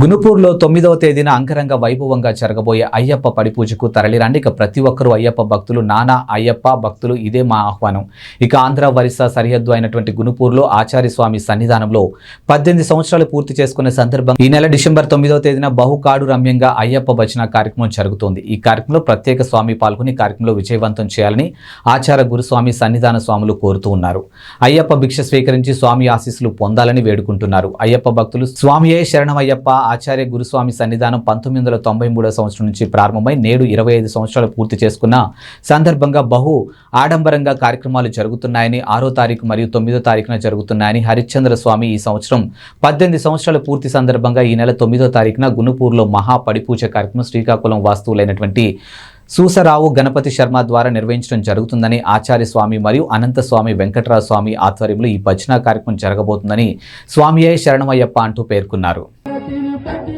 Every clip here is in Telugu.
గునుపూర్లో తొమ్మిదవ తేదీన అంగరంగ వైభవంగా జరగబోయే అయ్యప్ప పడిపూజకు తరలిరండి. ఇక ప్రతి ఒక్కరూ అయ్యప్ప భక్తులు నానా అయ్యప్ప భక్తులు ఇదే మా ఆహ్వానం. ఇక ఆంధ్ర వరిసా సరిహద్దు అయినటువంటి గునుపూర్లో ఆచార్య స్వామి సన్నిధానంలో పద్దెనిమిది సంవత్సరాలు పూర్తి చేసుకునే సందర్భంగా ఈ నెల డిసెంబర్ తొమ్మిదవ తేదీన బహుకాడు రమ్యంగా అయ్యప్ప భజన కార్యక్రమం జరుగుతోంది. ఈ కార్యక్రమంలో ప్రత్యేక స్వామి పాల్గొని కార్యక్రమంలో విజయవంతం చేయాలని ఆచార గురుస్వామి సన్నిధాన స్వాములు కోరుతూ ఉన్నారు. అయ్యప్ప భిక్ష స్వీకరించి స్వామి ఆశీస్సులు పొందాలని వేడుకుంటున్నారు. అయ్యప్ప భక్తులు స్వామియే శరణమయ్యప్ప ఆచార్య గురుస్వామి సన్నిధానం పంతొమ్మిది వందల తొంభై మూడో సంవత్సరం నుంచి ప్రారంభమై నేడు ఇరవై ఐదు సంవత్సరాలు పూర్తి చేసుకున్న సందర్భంగా బహు ఆడంబరంగా కార్యక్రమాలు జరుగుతున్నాయని ఆరో తారీఖు మరియు తొమ్మిదో తారీఖున జరుగుతున్నాయని హరిశ్చంద్ర స్వామి ఈ సంవత్సరం పద్దెనిమిది సంవత్సరాల పూర్తి సందర్భంగా ఈ నెల తొమ్మిదో తారీఖున గునుపూర్లో మహా పడిపూజ కార్యక్రమం శ్రీకాకుళం వాస్తువులైనటువంటి సూసరావు గణపతి శర్మ ద్వారా నిర్వహించడం జరుగుతుందని ఆచార్య స్వామి మరియు అనంత స్వామి వెంకటరావు స్వామి ఆధ్వర్యంలో ఈ భజన కార్యక్రమం జరగబోతుందని స్వామియే శరణమయ్యప్ప అంటూ పేర్కొన్నారు. Thank you.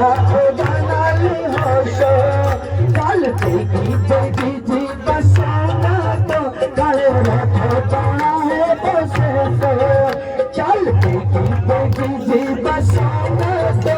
রাখো জানালি হস কাল থেকে যদি জীবাসা তো কাল রাখো টানা হে বসে কাল থেকে যদি জীবাসা তো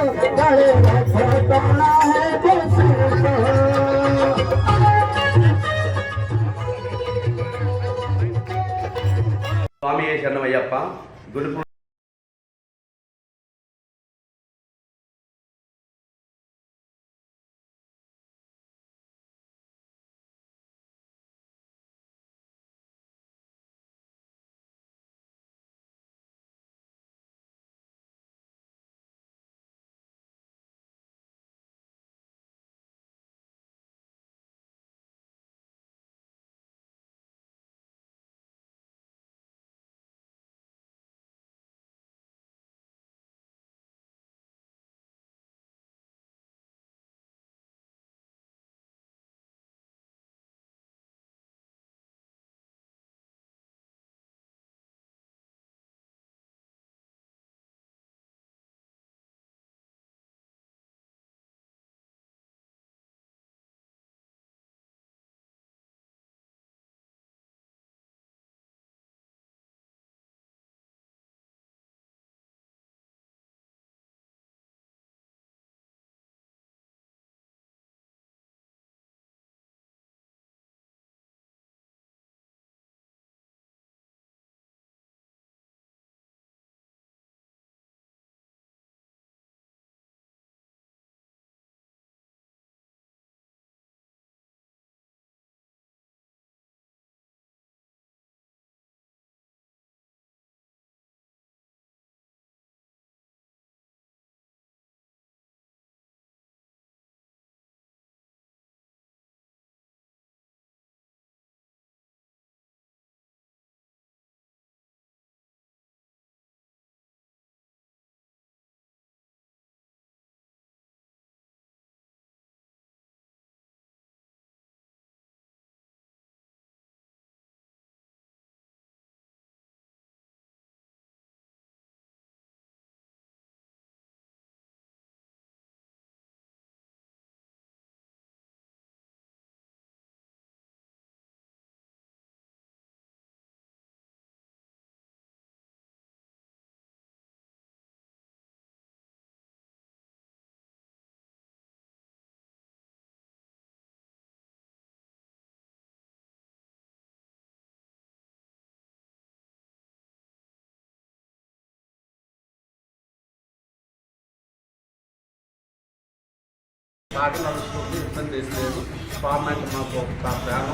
तो స్వామి యుద్ధం గురుపు స్వామి అంటే మాకు ఒక ప్రేమ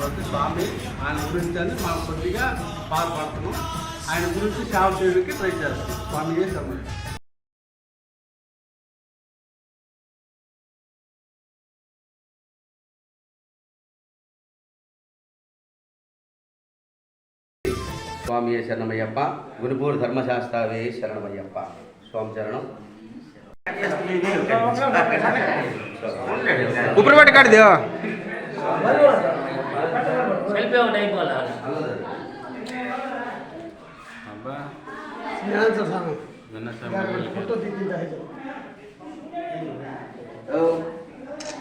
ప్రతి స్వామి ఆయన గురించి అని మనం కొద్దిగా బాధపడుతున్నాం. ఆయన గురించి సేవ చేయడానికి ట్రై చేస్తాం స్వామి ఏ సమయం? స్వామి శరణమయ్యప్ప? గురుపూర్ ధర్మశాస్త్రావే శరణమయ్యప్ప. స్వామి శరణం. ઉપર માટે કાઢી દે સેલ્ફી આવ